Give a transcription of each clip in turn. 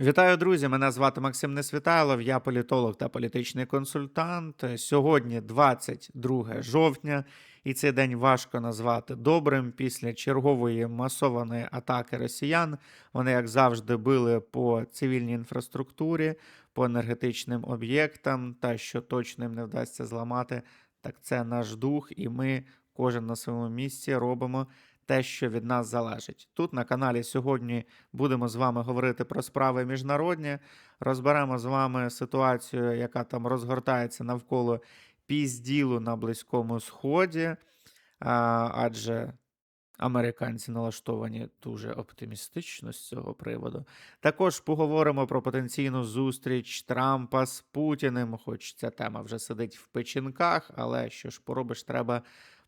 Вітаю, друзі! Мене звати Максим Несвітайлов, я політолог та політичний консультант. Сьогодні 22 жовтня, і цей день важко назвати добрим. Після чергової масованої атаки росіян вони, як завжди, били по цивільній інфраструктурі, по енергетичним об'єктам. Та що точно їм не вдасться зламати, так це наш дух, і ми, кожен на своєму місці, робимо те, що від нас залежить. Тут на каналі сьогодні будемо з вами говорити про справи міжнародні. Розберемо з вами ситуацію, яка там розгортається навколо пізділу на Близькому Сході, адже американці налаштовані дуже оптимістично з цього приводу. Також поговоримо про потенційну зустріч Трампа з Путіним, хоч ця тема вже сидить в печінках, але що ж поробиш, треба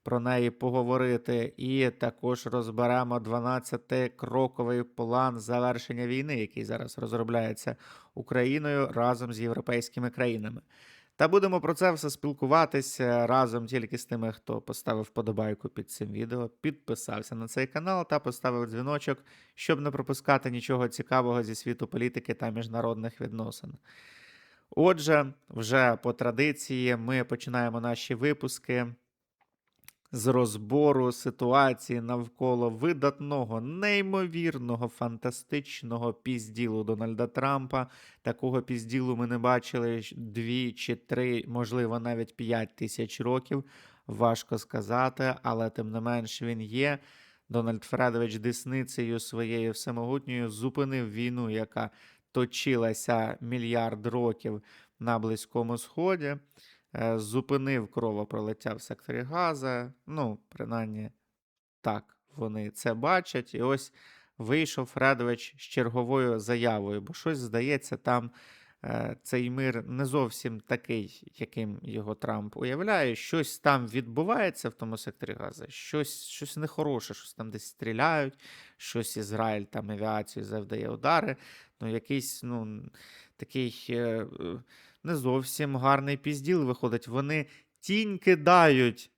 про неї поговорити. І також розберемо 12-кроковий план завершення війни, який зараз розробляється Україною разом з європейськими країнами. Та будемо про це все спілкуватися разом тільки з тими, хто поставив вподобайку під цим відео, підписався на цей канал та поставив дзвіночок, щоб не пропускати нічого цікавого зі світу політики та міжнародних відносин. Отже, вже по традиції ми починаємо наші випуски з розбору ситуації навколо видатного, неймовірного, фантастичного пізділу Дональда Трампа. Такого пізділу ми не бачили дві чи три, можливо, навіть п'ять тисяч років. Важко сказати, але тим не менш він є. Дональд Фредович десницею своєю всемогутньою зупинив війну, яка точилася мільярд років на Близькому Сході зупинив кровопролиття в секторі Газа. Ну, принаймні, так вони це бачать. І ось вийшов Фредович з черговою заявою, бо щось здається, там е, цей мир не зовсім такий, яким його Трамп уявляє. Щось там відбувається в тому секторі Газа, щось, щось нехороше, щось там десь стріляють, щось Ізраїль там авіацію завдає удари. Ну, якийсь, ну, такий. Не зовсім гарний пізділ виходить. Вони тінь кидають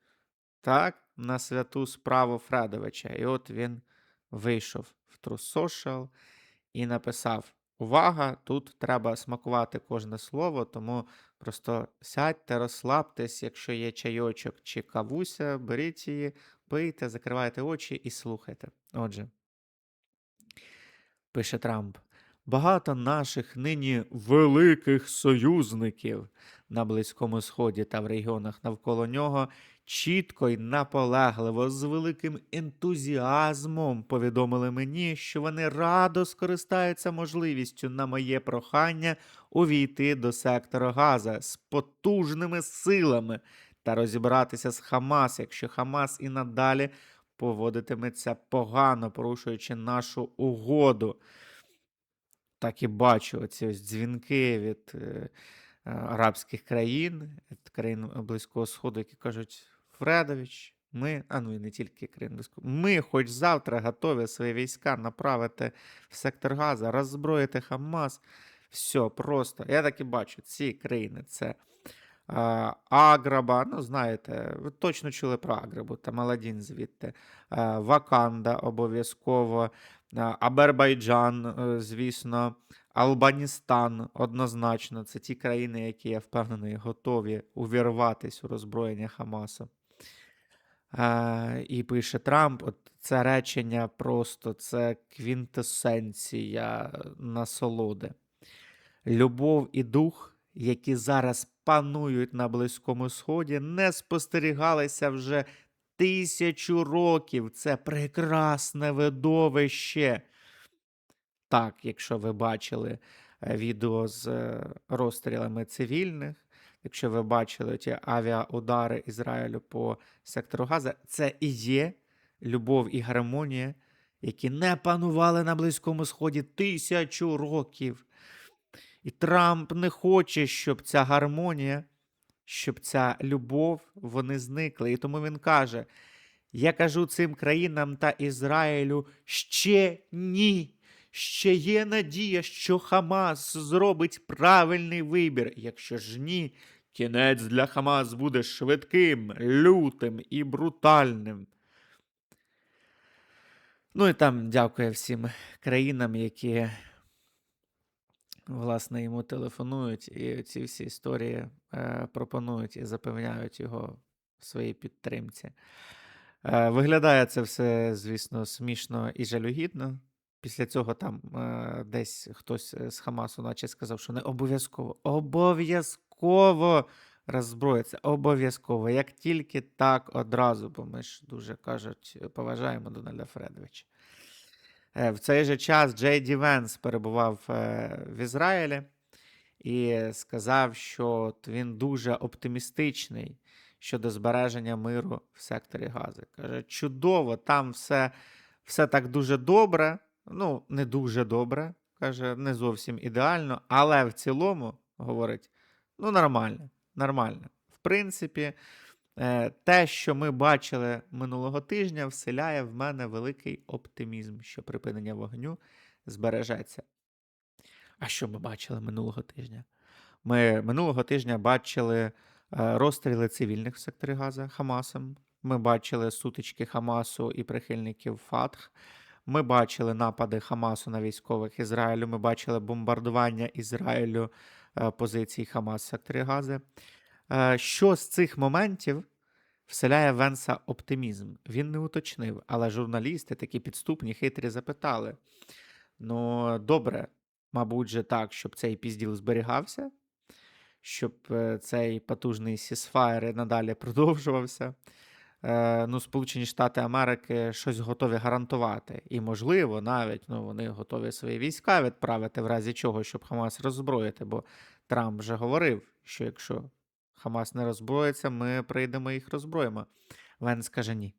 так, на святу справу Фредовича. І от він вийшов в True і написав: Увага! Тут треба смакувати кожне слово, тому просто сядьте, розслабтесь, якщо є чайочок чи кавуся, беріть її, пийте, закривайте очі і слухайте. Отже, пише Трамп. Багато наших нині великих союзників на Близькому Сході та в регіонах навколо нього чітко й наполегливо з великим ентузіазмом повідомили мені, що вони радо скористаються можливістю на моє прохання увійти до сектора Газа з потужними силами та розібратися з Хамас, якщо Хамас і надалі поводитиметься погано, порушуючи нашу угоду так і бачу оці ось дзвінки від е, е, арабських країн, від країн Близького Сходу, які кажуть: Фредович, ми, а ну і не тільки країн ми хоч завтра готові свої війська направити в сектор Газа, роззброїти Хамас. Все просто. Я так і бачу, ці країни це. Аграба, ну знаєте, ви точно чули про Аграбу, там Аладдін звідти, Ваканда обов'язково, Абербайджан, е, звісно, Албаністан однозначно. Це ті країни, які, я впевнений, готові увірватись у роззброєння Хамасу. І пише Трамп, от це речення просто це квінтесенція насолоди. Любов і дух, які зараз панують на Близькому Сході, не спостерігалися вже тисячу років. Це прекрасне видовище. Так, якщо ви бачили е, відео з е, розстрілами цивільних, якщо ви бачили ті авіаудари Ізраїлю по сектору Газа, це і є любов і гармонія, які не панували на Близькому Сході тисячу років. І Трамп не хоче, щоб ця гармонія, щоб ця любов, вони зникли. І тому він каже: я кажу цим країнам та Ізраїлю ще ні. Ще є надія, що Хамас зробить правильний вибір. Якщо ж ні, кінець для Хамас буде швидким, лютим і брутальним. Ну і там дякує всім країнам, які власне, йому телефонують і ці всі історії е, пропонують і запевняють його в своїй підтримці. Е, виглядає це все, звісно, смішно і жалюгідно. Після цього там е, десь хтось е, з Хамасу наче сказав, що не обов'язково, обов'язково роззброїться, обов'язково. Як тільки так одразу, бо ми ж дуже кажуть, поважаємо Дональда Фредовича. Е, В цей же час Джей Ді Венс перебував е, в Ізраїлі і сказав, що він дуже оптимістичний щодо збереження миру в секторі Гази. Каже, чудово, там все, все так дуже добре. Ну, не дуже добре, каже, не зовсім ідеально, але в цілому, говорить, ну, нормально, нормально. В принципі, те, що ми бачили минулого тижня, вселяє в мене великий оптимізм, що припинення вогню збережеться. А що ми бачили минулого тижня? Ми минулого тижня бачили е, розстріли цивільних в секторі Газа Хамасом. Ми бачили сутички Хамасу і прихильників Фатх. Ми бачили напади Хамасу на військових Ізраїлю. Ми бачили бомбардування Ізраїлю е, позицій Хамас в секторі Гази. Е, Що з цих моментів вселяє Венса оптимізм? Він не уточнив, але журналісти такі підступні, хитрі запитали: ну, добре, мабуть, же так, щоб цей пізділ зберігався, щоб е, цей потужний сісфайр надалі продовжувався. Е, ну, Сполучені Штати Америки щось готові гарантувати. І, можливо, навіть ну, вони готові свої війська відправити в разі чого, щоб Хамас роззброїти. Бо Трамп вже говорив, що якщо Хамас не роззброїться, ми прийдемо їх роззброїмо. Венс каже ні.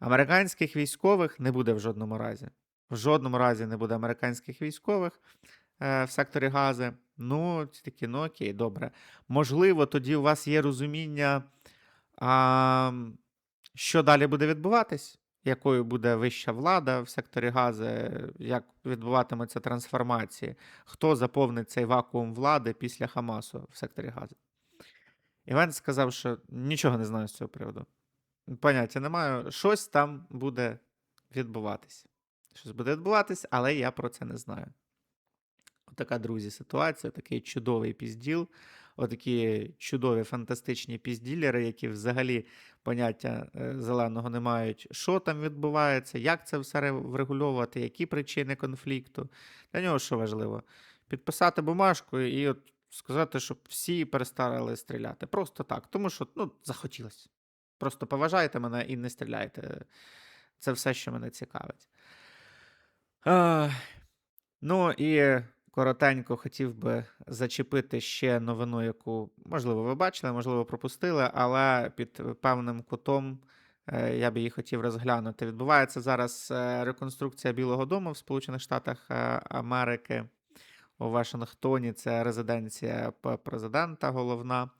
Американських військових не буде в жодному разі. В жодному разі не буде американських військових е, в секторі Гази. Ну, такі, ну окей, добре. Можливо, тоді у вас є розуміння, а, що далі буде відбуватись, якою буде вища влада в секторі Гази, як відбуватимуться трансформації, хто заповнить цей вакуум влади після Хамасу в секторі Гази. Іван сказав, що нічого не знаю з цього приводу. Поняття не маю. Щось там буде відбуватись. Щось буде відбуватись, але я про це не знаю. Отака, друзі, ситуація, такий чудовий пізділ, отакі чудові фантастичні пізділери, які взагалі поняття е, зеленого не мають, що там відбувається, як це все ре- врегульовувати, які причини конфлікту. Для нього що важливо? Підписати бумажку і от сказати, щоб всі перестали стріляти. Просто так. Тому що ну, захотілося. Просто поважайте мене і не стріляйте. Це все, що мене цікавить. Ах, Ну і коротенько хотів би зачепити ще новину, яку, можливо, ви бачили, можливо, пропустили, але під певним кутом е, я би її хотів розглянути. Відбувається зараз е, реконструкція Білого Дому в Сполучених Штатах е, Америки у Вашингтоні. Це резиденція президента головна.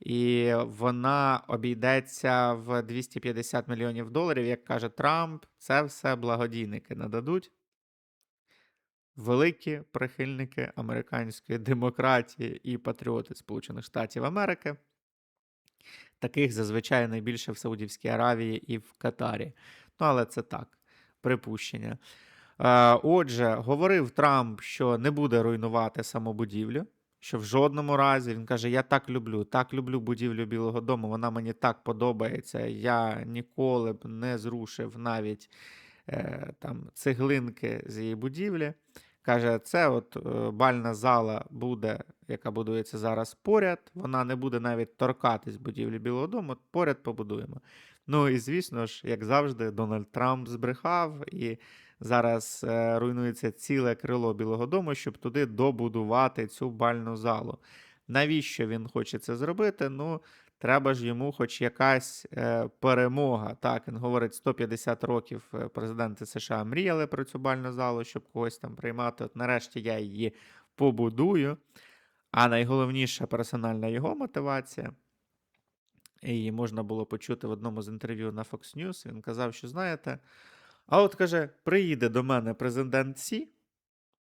І вона обійдеться в 250 мільйонів доларів, як каже Трамп. Це все благодійники нададуть великі прихильники американської демократії і патріоти Сполучених Штатів Америки. Таких зазвичай найбільше в Саудівській Аравії і в Катарі. Ну, але це так, припущення. Е, Отже, говорив Трамп, що не буде руйнувати саму будівлю, що в жодному разі він каже: Я так люблю, так люблю будівлю Білого Дому, вона мені так подобається. Я ніколи б не зрушив навіть е, там цеглинки з її будівлі. Каже, це от е, бальна зала буде, яка будується зараз поряд. Вона не буде навіть торкатись будівлі Білого Дому, поряд побудуємо. Ну і звісно ж, як завжди, Дональд Трамп збрехав, і зараз е, руйнується ціле крило Білого Дому, щоб туди добудувати цю бальну залу. Навіщо він хоче це зробити? Ну, треба ж йому хоч якась е, перемога. Так, він говорить, 150 років е, президенти США мріяли про цю бальну залу, щоб когось там приймати. От нарешті я її побудую. А найголовніша персональна його мотивація. Її можна було почути в одному з інтерв'ю на Fox News. Він казав, що знаєте, а от каже: приїде до мене президент Сі,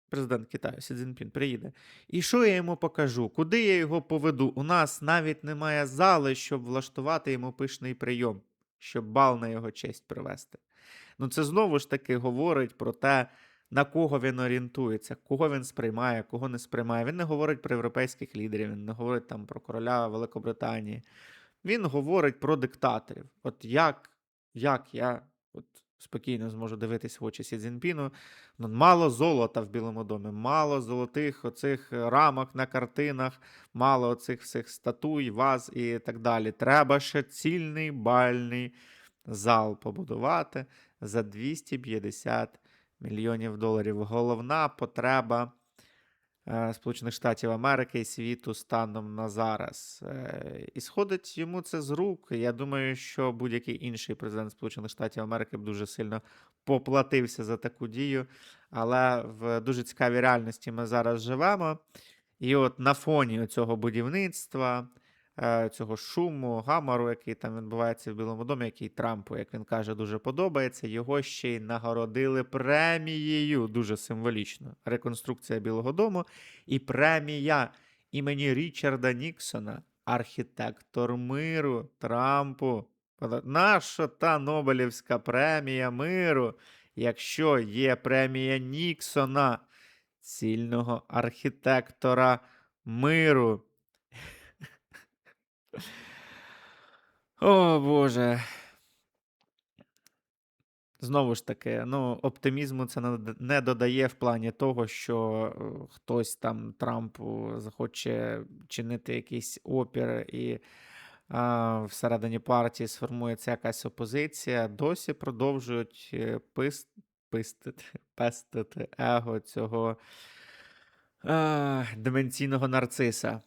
президент Китаю Сі Цзіньпін приїде. І що я йому покажу? Куди я його поведу? У нас навіть немає зали, щоб влаштувати йому пишний прийом, щоб бал на його честь привести. Ну, це знову ж таки говорить про те, на кого він орієнтується, кого він сприймає, кого не сприймає. Він не говорить про європейських лідерів, він не говорить там про короля Великобританії. Він говорить про диктаторів. От як, як я от спокійно зможу дивитись в очі Сі Цзіньпіну, ну, мало золота в Білому домі, мало золотих оцих рамок на картинах, мало оцих всіх статуй, ваз і так далі. Треба ще цільний бальний зал побудувати за 250 мільйонів доларів. Головна потреба е, Сполучених Штатів Америки і світу станом на зараз. Е, І сходить йому це з рук. Я думаю, що будь-який інший президент Сполучених Штатів Америки б дуже сильно поплатився за таку дію. Але в дуже цікавій реальності ми зараз живемо. І от на фоні цього будівництва, е, цього шуму, гамору, який там відбувається в Білому домі, який Трампу, як він каже, дуже подобається, його ще й нагородили премією, дуже символічно. Реконструкція Білого Дому і премія імені Річарда Ніксона, архітектор миру Трампу. Наша та Нобелівська премія миру, якщо є премія Ніксона, цільного архітектора миру. О, Боже. Знову ж таки, ну, оптимізму це не додає в плані того, що е, хтось там Трампу захоче чинити якийсь опір і а, всередині партії сформується якась опозиція. Досі продовжують е, пис, пистити, пестити его цього а, деменційного нарциса.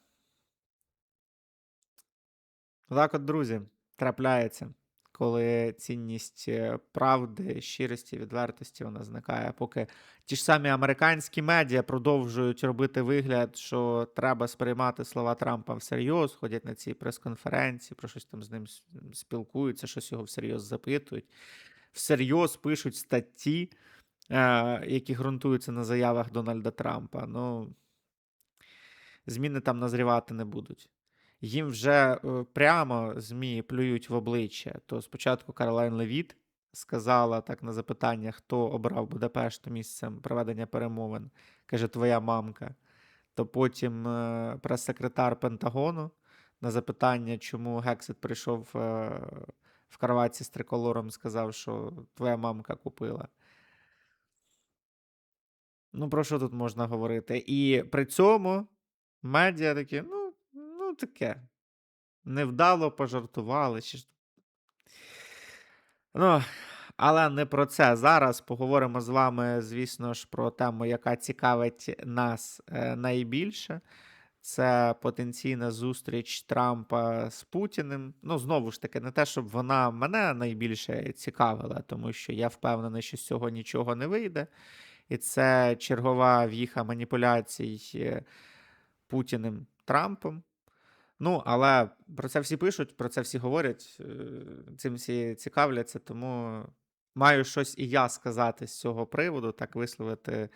Так от, друзі, трапляється, коли цінність е, правди, щирості, відвертості вона зникає, поки ті ж самі американські медіа продовжують робити вигляд, що треба сприймати слова Трампа всерйоз, ходять на ці прес-конференції, про щось там з ним спілкуються, щось його всерйоз запитують, всерйоз пишуть статті, е, які ґрунтуються на заявах Дональда Трампа. Ну, зміни там назрівати не будуть. Їм вже е, прямо ЗМІ плюють в обличчя. То спочатку Каролайн Левіт сказала так на запитання, хто обрав Будапешт місцем проведення перемовин, каже, твоя мамка. То потім е, прес-секретар Пентагону на запитання, чому Гексит прийшов е, в карваці з триколором, сказав, що твоя мамка купила. Ну, про що тут можна говорити? І при цьому медіа такі, ну таке. Невдало пожартували. Чи... Ну, але не про це. Зараз поговоримо з вами, звісно ж, про тему, яка цікавить нас е, найбільше. Це потенційна зустріч Трампа з Путіним. Ну, знову ж таки, не те, щоб вона мене найбільше цікавила, тому що я впевнений, що з цього нічого не вийде. І це чергова в'їха маніпуляцій е, Путіним Трампом. Ну, але про це всі пишуть, про це всі говорять, е, цим всі цікавляться, тому маю щось і я сказати з цього приводу, так висловити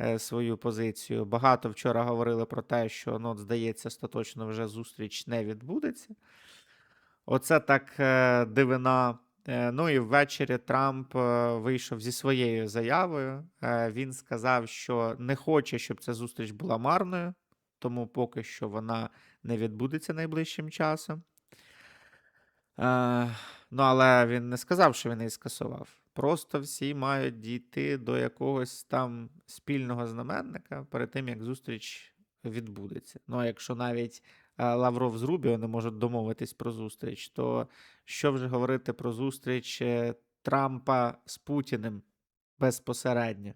е, свою позицію. Багато вчора говорили про те, що, ну, здається, остаточно вже зустріч не відбудеться. Оце так е, дивина. Ну і ввечері Трамп вийшов зі своєю заявою. Він сказав, що не хоче, щоб ця зустріч була марною, тому поки що вона не відбудеться найближчим часом. Е, Ну, але він не сказав, що він її скасував. Просто всі мають дійти до якогось там спільного знаменника перед тим, як зустріч відбудеться. Ну, а якщо навіть е, Лавров з Рубіо не можуть домовитись про зустріч, то що вже говорити про зустріч е, Трампа з Путіним безпосередньо?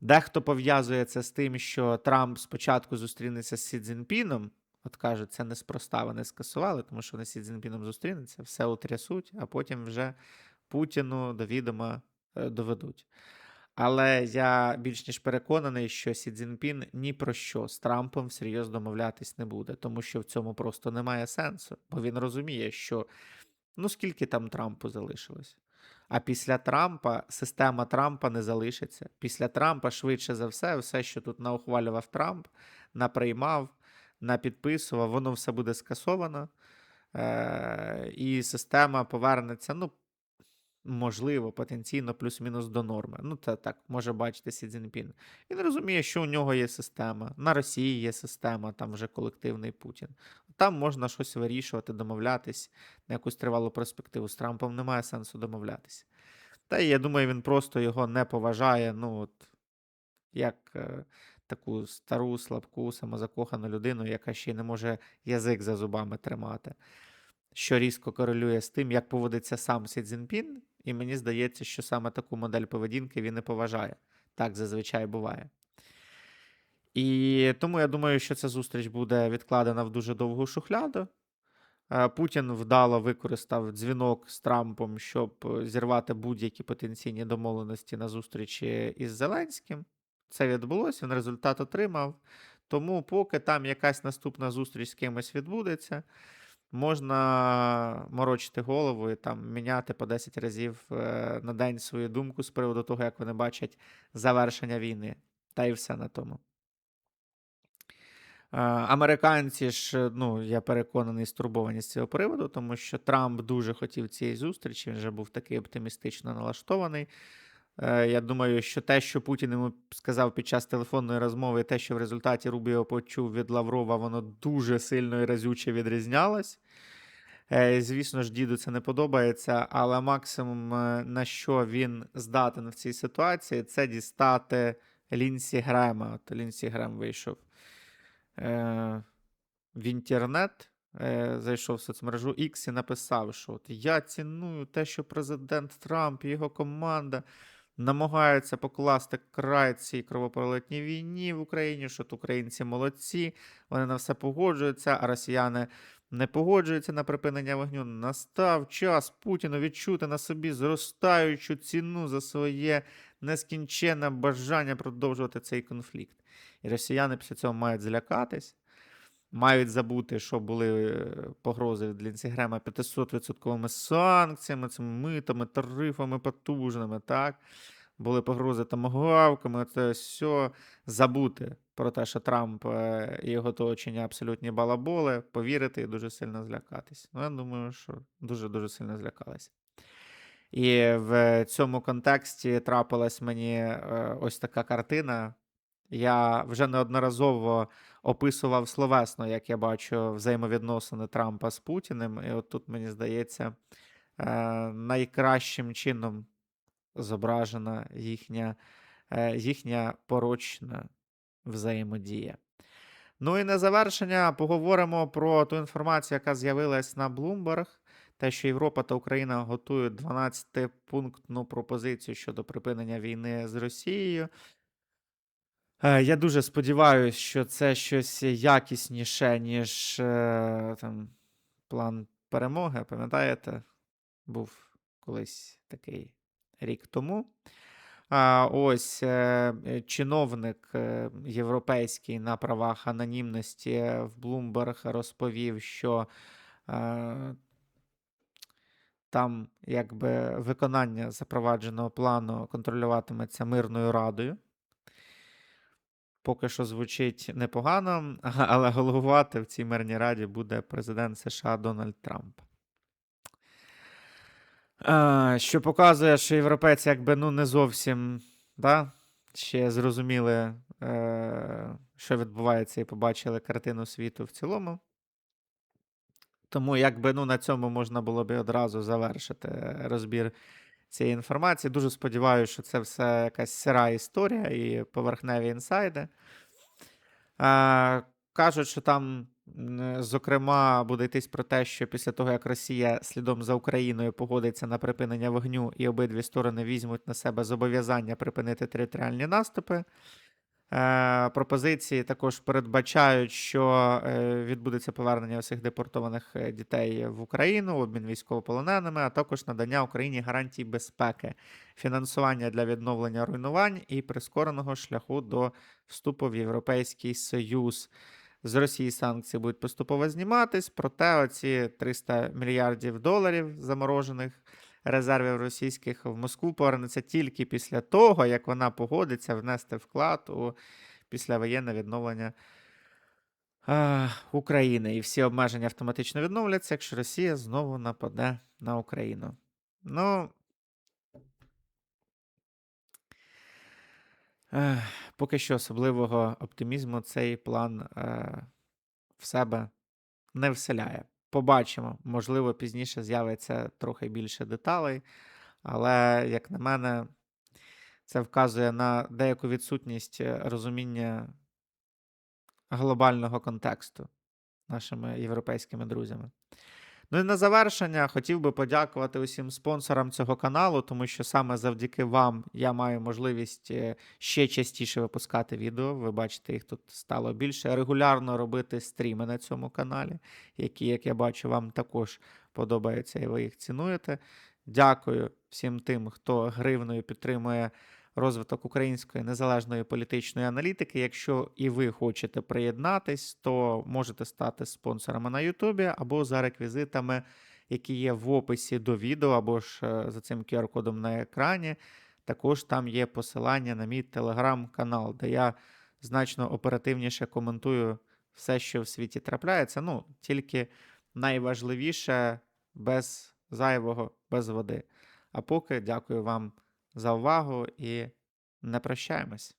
Дехто пов'язує це з тим, що Трамп спочатку зустрінеться з Сі Цзіньпіном. От кажуть, це неспроста вони скасували, тому що вони Сі Цзіньпіном зустрінуться, все утрясуть, а потім вже Путіну до відома е, доведуть. Але я більш ніж переконаний, що Сі Цзіньпін ні про що з Трампом всерйоз домовлятись не буде, тому що в цьому просто немає сенсу, бо він розуміє, що ну скільки там Трампу залишилось. А після Трампа система Трампа не залишиться. Після Трампа, швидше за все, все, що тут наухвалював Трамп, наприймав, напідписував, воно все буде скасовано. Е- і система повернеться. Ну, можливо, потенційно плюс-мінус до норми. Ну, це так може бачити Сі Цзіньпін. Він розуміє, що у нього є система, на Росії є система, там вже колективний Путін. Там можна щось вирішувати, домовлятись на якусь тривалу перспективу. З Трампом немає сенсу домовлятися. Та я думаю, він просто його не поважає. Ну, от, як е, таку стару, слабку, самозакохану людину, яка ще й не може язик за зубами тримати, що різко корелює з тим, як поводиться сам Сі Цзіньпін, і мені здається, що саме таку модель поведінки він не поважає. Так зазвичай буває. І тому я думаю, що ця зустріч буде відкладена в дуже довгу шухляду. Е, Путін вдало використав дзвінок з Трампом, щоб е, зірвати будь-які потенційні домовленості на зустрічі із Зеленським. Це відбулося, він результат отримав. Тому, поки там якась наступна зустріч з кимось відбудеться, можна морочити голову і там міняти по 10 разів е, на день свою думку з приводу того, як вони бачать завершення війни. Та й все на тому. Е, Американці ж, ну, я переконаний, стурбовані з цього приводу, тому що Трамп дуже хотів цієї зустрічі, він вже був такий оптимістично налаштований. Е, Я думаю, що те, що Путін йому сказав під час телефонної розмови, те, що в результаті Рубіо почув від Лаврова, воно дуже сильно і разюче відрізнялось. Е, Звісно ж, діду це не подобається, але максимум, е, на що він здатен в цій ситуації, це дістати Лінсі Грема. От Лінсі Грем вийшов в інтернет, зайшов в соцмережу X і написав, що от я ціную те, що президент Трамп його команда намагаються покласти край цій кровопролитній війні в Україні, що от українці молодці, вони на все погоджуються, а росіяни не погоджуються на припинення вогню. Настав час Путіну відчути на собі зростаючу ціну за своє нескінченне бажання продовжувати цей конфлікт. І росіяни після цього мають злякатись, мають забути, що були е, погрози від Лінсігрема 500% санкціями, цими митами, тарифами потужними, так? Були погрози томагавками, це все забути про те, що Трамп е, і його оточення абсолютні балаболи, повірити і дуже сильно злякатись. Ну, я думаю, що дуже-дуже сильно злякалися. І в цьому контексті трапилась мені е, ось така картина. Я вже неодноразово описував словесно, як я бачу взаємовідносини Трампа з Путіним. І от тут, мені здається, е, найкращим чином зображена їхня, е, їхня порочна взаємодія. Ну і на завершення поговоримо про ту інформацію, яка з'явилась на Bloomberg. Те, що Європа та Україна готують 12-пунктну пропозицію щодо припинення війни з Росією. Е, Я дуже сподіваюся, що це щось якісніше, ніж е, там, план перемоги. Пам'ятаєте, був колись такий рік тому. А, ось е, чиновник європейський на правах анонімності в Bloomberg розповів, що там якби виконання запровадженого плану контролюватиметься мирною радою. Поки що звучить непогано, але головувати в цій мирній раді буде президент США Дональд Трамп. Що показує, що європейці якби ну не зовсім да, ще зрозуміли, е, що відбувається, і побачили картину світу в цілому. Тому якби ну на цьому можна було б одразу завершити розбір цієї інформації. Дуже сподіваюся, що це все якась сира історія і поверхневі інсайди. Кажуть, що там, зокрема, буде йтись про те, що після того, як Росія слідом за Україною погодиться на припинення вогню, і обидві сторони візьмуть на себе зобов'язання припинити територіальні наступи. Е, пропозиції також передбачають, що е, відбудеться повернення усіх депортованих е, дітей в Україну, обмін військовополоненими, а також надання Україні гарантій безпеки, фінансування для відновлення руйнувань і прискореного шляху до вступу в Європейський Союз. З Росії санкції будуть поступово зніматись, проте оці 300 мільярдів доларів заморожених резервів російських в Москву повернеться тільки після того, як вона погодиться внести вклад у післявоєнне відновлення а, України. І всі обмеження автоматично відновляться, якщо Росія знову нападе на Україну. Ну. Е, поки що особливого оптимізму цей план е, в себе не вселяє. Побачимо, можливо, пізніше з'явиться трохи більше деталей, але, як на мене, це вказує на деяку відсутність е, розуміння глобального контексту нашими європейськими друзями. Ну і на завершення хотів би подякувати усім спонсорам цього каналу, тому що саме завдяки вам я маю можливість е, ще частіше випускати відео. Ви бачите, їх тут стало більше. Регулярно робити стріми на цьому каналі, які, як я бачу, вам також подобаються і ви їх цінуєте. Дякую всім тим, хто гривною підтримує розвиток української незалежної політичної аналітики. Якщо і ви хочете приєднатись, то можете стати спонсорами на Ютубі або за реквізитами, які є в описі до відео, або ж е, за цим QR-кодом на екрані. Також там є посилання на мій телеграм-канал, де я значно оперативніше коментую все, що в світі трапляється. Ну, тільки найважливіше без зайвого, без води. А поки дякую вам за увагу і не прощаємось.